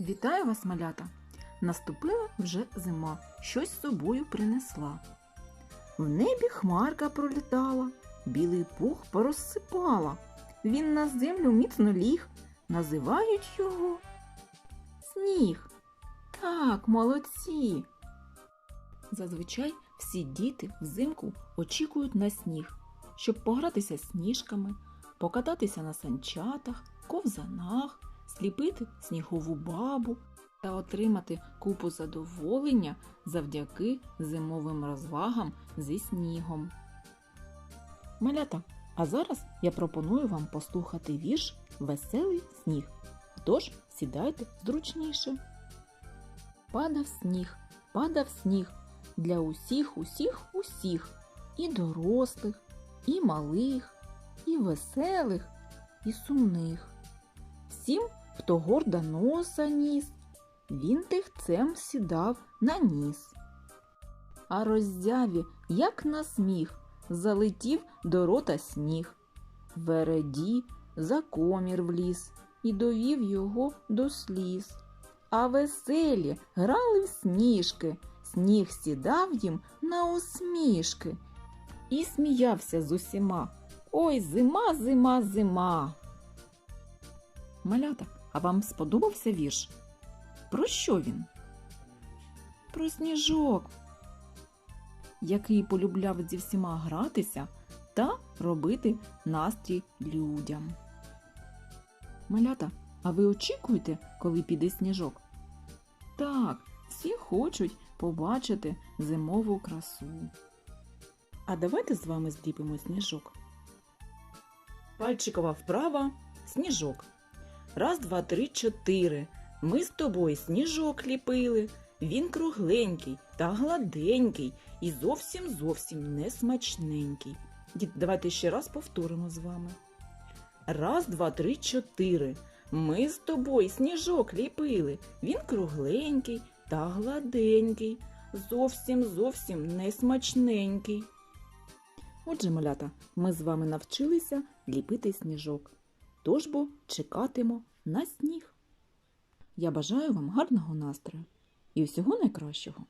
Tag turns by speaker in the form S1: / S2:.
S1: Вітаю вас, малята! Наступила вже зима, щось з собою принесла. В небі хмарка пролітала, білий пух порозсипала. Він на землю міцно ліг, називають його сніг. Так, молодці. Зазвичай всі діти взимку очікують на сніг, щоб погратися сніжками, покататися на санчатах, ковзанах, сліпити снігову бабу та отримати купу задоволення завдяки зимовим розвагам зі снігом. Малята, а зараз я пропоную вам послухати вірш Веселий сніг. Тож сідайте зручніше. Падав сніг, падав сніг для усіх, усіх, усіх, і дорослих, і малих, і веселих, і сумних. Всім, хто гордо носа ніс, він тихцем сідав на ніс. А роззяві, як на сміх, залетів до рота сніг. Вереді за комір вліз і довів його до сліз. А веселі грали в сніжки, сніг сідав їм на усмішки і сміявся з усіма. Ой, зима, зима, зима. Малята, а вам сподобався вірш? Про що він? Про сніжок, який полюбляв зі всіма гратися та робити настрій людям. Малята, а ви очікуєте, коли піде сніжок? Так, всі хочуть побачити зимову красу. А давайте з вами зліпимо сніжок. Пальчикова вправа сніжок. Раз, два, три, чотири. Ми з тобою сніжок ліпили. Він кругленький та гладенький і зовсім зовсім не смачненький. Дід, давайте ще раз повторимо з вами. Раз, два, три, чотири. Ми з тобою сніжок ліпили. Він кругленький та гладенький, зовсім зовсім не смачненький. Отже, малята, ми з вами навчилися ліпити сніжок. Тож бо чекатимо на сніг. Я бажаю вам гарного настрою і всього найкращого.